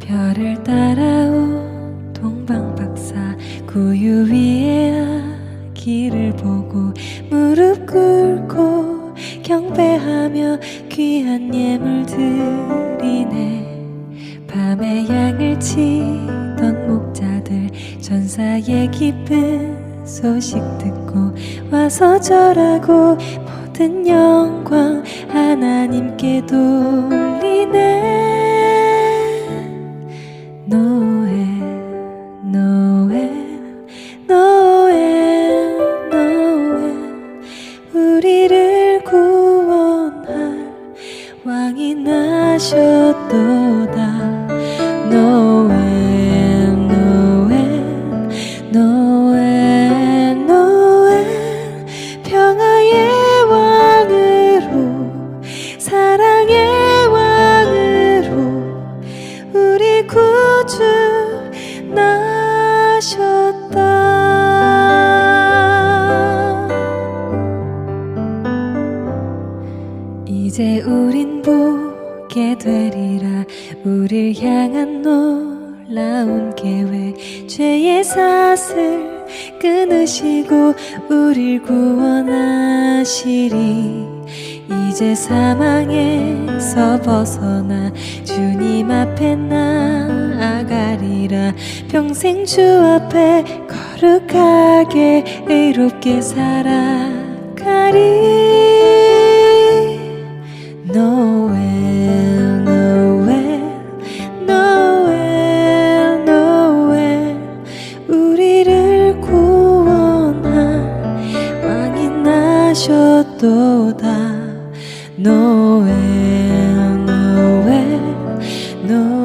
별을 따라온 동방박사. 구유 위에 아기를 보고 무릎 꿇고 경배하며 귀한 예물 드리네. 밤에 양을 치던 목 전사의 기쁜 소식 듣고 와서 절하고 모든 영광 하나님께 돌리네. 노엘 되리라. 우릴 향한 놀라운 계획. 죄의 사슬 끊으시고 우릴 구원하시리. 이제 사망에서 벗어나 주님 앞에 나아가리라. 평생 주 앞에 거룩하게 의롭게 살아가리. 노 나셨도다 노엘 노엘 노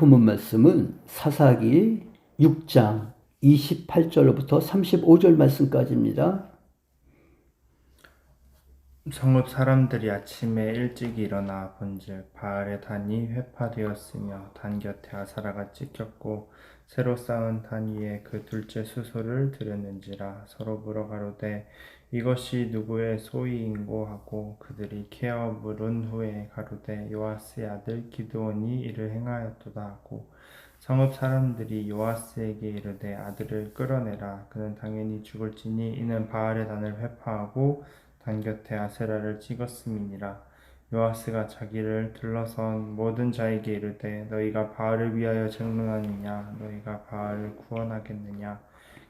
본문 말씀은 사사기 6장 28절로부터 35절 말씀까지입니다. 성읍 사람들이 아침에 일찍 일어나 본즉 바알의 단이 회파되었으며 단 곁에 아사라가 찍혔고 새로 쌓은 단 위에 그 둘째 수소를 들였는지라 서로 물어 가로되 이것이 누구의 소이인고 하고 그들이 케어 물은 후에 가로되 요아스의 아들 기드온이 이를 행하였도다 하고 성읍 사람들이 요아스에게 이르되 아들을 끌어내라. 그는 당연히 죽을지니 이는 바알의 단을 회파하고 단 곁에 아세라를 찍었음이니라. 요아스가 자기를 둘러선 모든 자에게 이르되 너희가 바알을 위하여 쟁론하느냐? 너희가 바알을 구원하겠느냐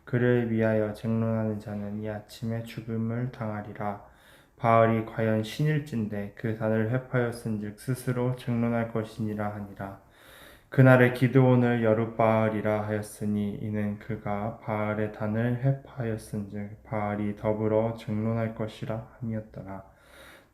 그를 위하여 쟁론하는 자는 이 아침에 죽음을 당하리라. 바알이 과연 신일진데 그 단을 회파하였은즉 스스로 쟁론할 것이니라 하니라. 그날에 기드온을 여룻바알이라 하였으니 이는 그가 바알의 단을 회파하였은즉 바알이 더불어 증론할 것이라 함이었더라.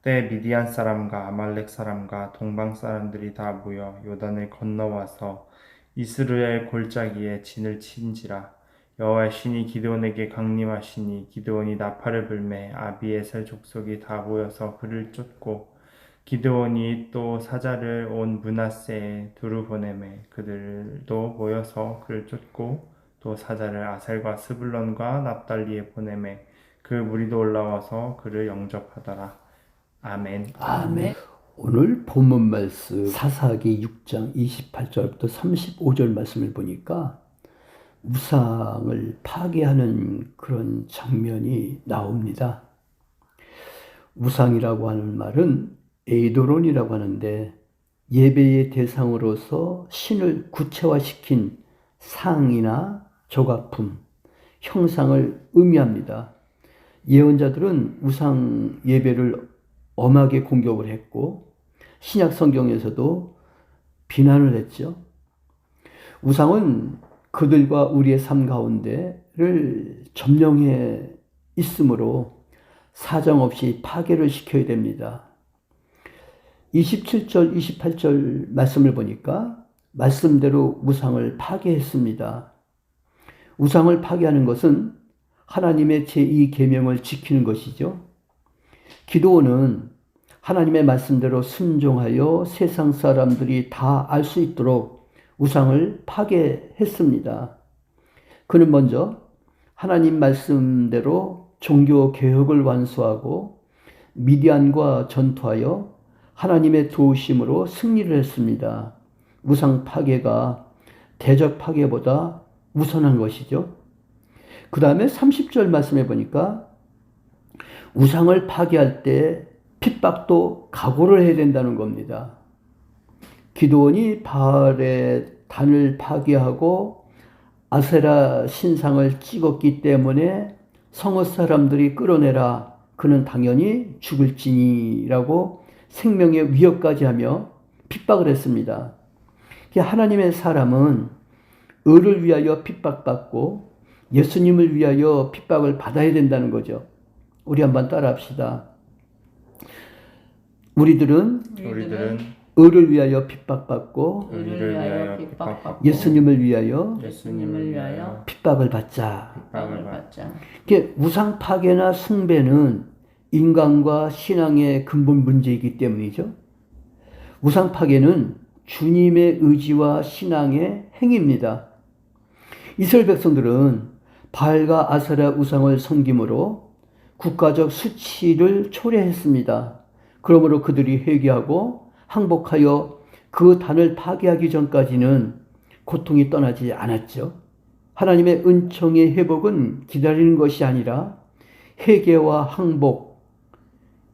때 미디안 사람과 아말렉 사람과 동방 사람들이 다 모여 요단을 건너와서 이스라엘 골짜기에 진을 친지라 여호와의 신이 기드온에게 강림하시니 기드온이 나팔을 불매 아비에셀 족속이 다 모여서 그를 쫓고 기드온이 또 사자를 온 문하세에 두루 보내매 그들도 모여서 그를 쫓고 또 사자를 아셀과 스불론과 납달리에 보내매 그 무리도 올라와서 그를 영접하더라. 아멘. 아멘. 오늘 본문 말씀 사사기 6장 28절부터 35절 말씀을 보니까 우상을 파괴하는 그런 장면이 나옵니다. 우상이라고 하는 말은 에이도론이라고 하는데 예배의 대상으로서 신을 구체화시킨 상이나 조각품, 형상을 의미합니다. 예언자들은 우상 예배를 엄하게 공격을 했고 신약 성경에서도 비난을 했죠. 우상은 그들과 우리의 삶 가운데를 점령해 있으므로 사정없이 파괴를 시켜야 됩니다. 27절, 28절 말씀을 보니까 말씀대로 우상을 파괴했습니다. 우상을 파괴하는 것은 하나님의 제2계명을 지키는 것이죠. 기도원은 하나님의 말씀대로 순종하여 세상 사람들이 다 알 수 있도록 우상을 파괴했습니다. 그는 먼저 하나님 말씀대로 종교 개혁을 완수하고 미디안과 전투하여 하나님의 도우심으로 승리를 했습니다. 우상 파괴가 대적 파괴보다 우선한 것이죠. 그 다음에 30절 말씀해 보니까 우상을 파괴할 때 핍박도 각오를 해야 된다는 겁니다. 기도원이 바알의 단을 파괴하고 아세라 신상을 찍었기 때문에 성읍 사람들이 끌어내라. 그는 당연히 죽을지니라고 생명의 위협까지 하며 핍박을 했습니다. 하나님의 사람은 의를 위하여 핍박받고 예수님을 위하여 핍박을 받아야 된다는 거죠. 우리 한번 따라합시다. 우리들은 우리들은 의를 위하여 핍박받고 의를 위하여 핍박받고 예수님을 위하여 예수님을 위하여 핍박을 받자. 핍박을 받 받자. 이게 우상 파괴나 숭배는 인간과 신앙의 근본 문제이기 때문이죠. 우상 파괴는 주님의 의지와 신앙의 행위입니다. 이스라엘 백성들은 바알과 아세라 우상을 섬김으로 국가적 수치를 초래했습니다. 그러므로 그들이 회개하고 항복하여 그 단을 파괴하기 전까지는 고통이 떠나지 않았죠. 하나님의 은총의 회복은 기다리는 것이 아니라 회개와 항복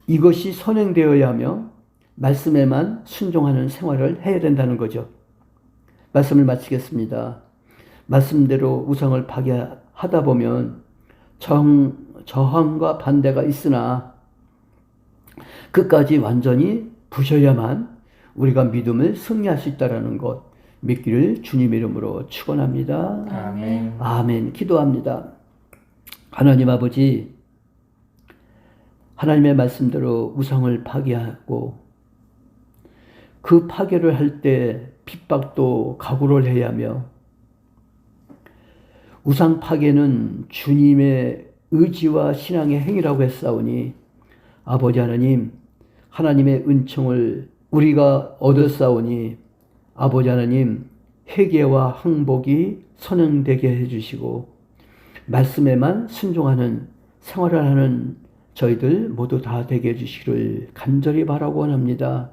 이것이 선행되어야 하며 말씀에만 순종하는 생활을 해야 된다는 거죠. 말씀을 마치겠습니다. 말씀대로 우상을 파괴하다 보면 정, 저항과 반대가 있으나 끝까지 완전히 부셔야만 우리가 믿음을 승리할 수 있다는 것 믿기를 주님의 이름으로 축원합니다. 아멘. 아멘. 기도합니다. 하나님 아버지, 하나님의 말씀대로 우상을 파괴하고 그 파괴를 할 때 핍박도 각오를 해야 하며 우상 파괴는 주님의 의지와 신앙의 행위라고 했사오니 아버지 하나님, 하나님의 은총을 우리가 얻었사오니 아버지 하나님, 회개와 항복이 선행되게 해주시고 말씀에만 순종하는 생활을 하는 저희들 모두 다 되게 해주시기를 간절히 바라고 원합니다.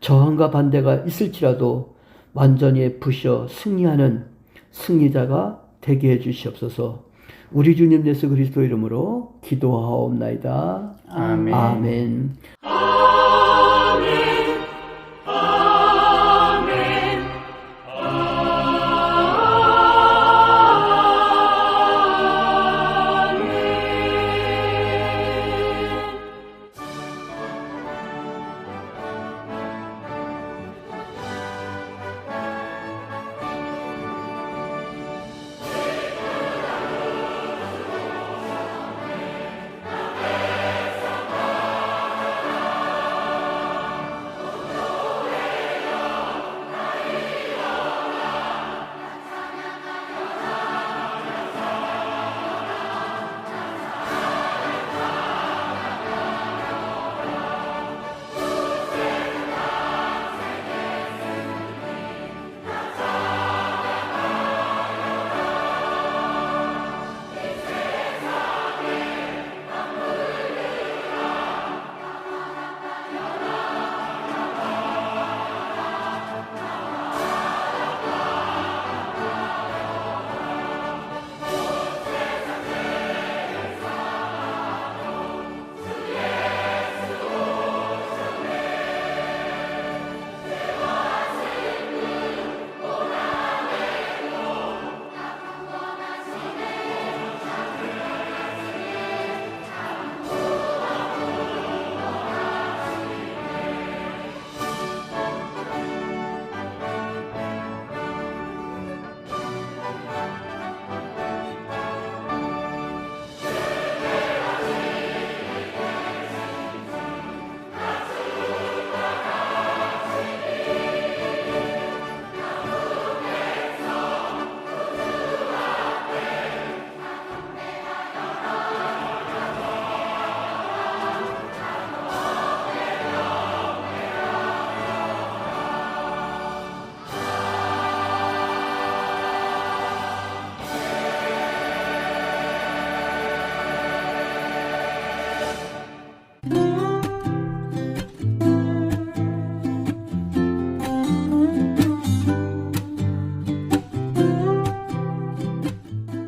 저항과 반대가 있을지라도 완전히 부셔 승리하는 승리자가 되게 해주시옵소서. 우리 주님 예수 그리스도 이름으로 기도하옵나이다. 아멘. 아멘. 아멘.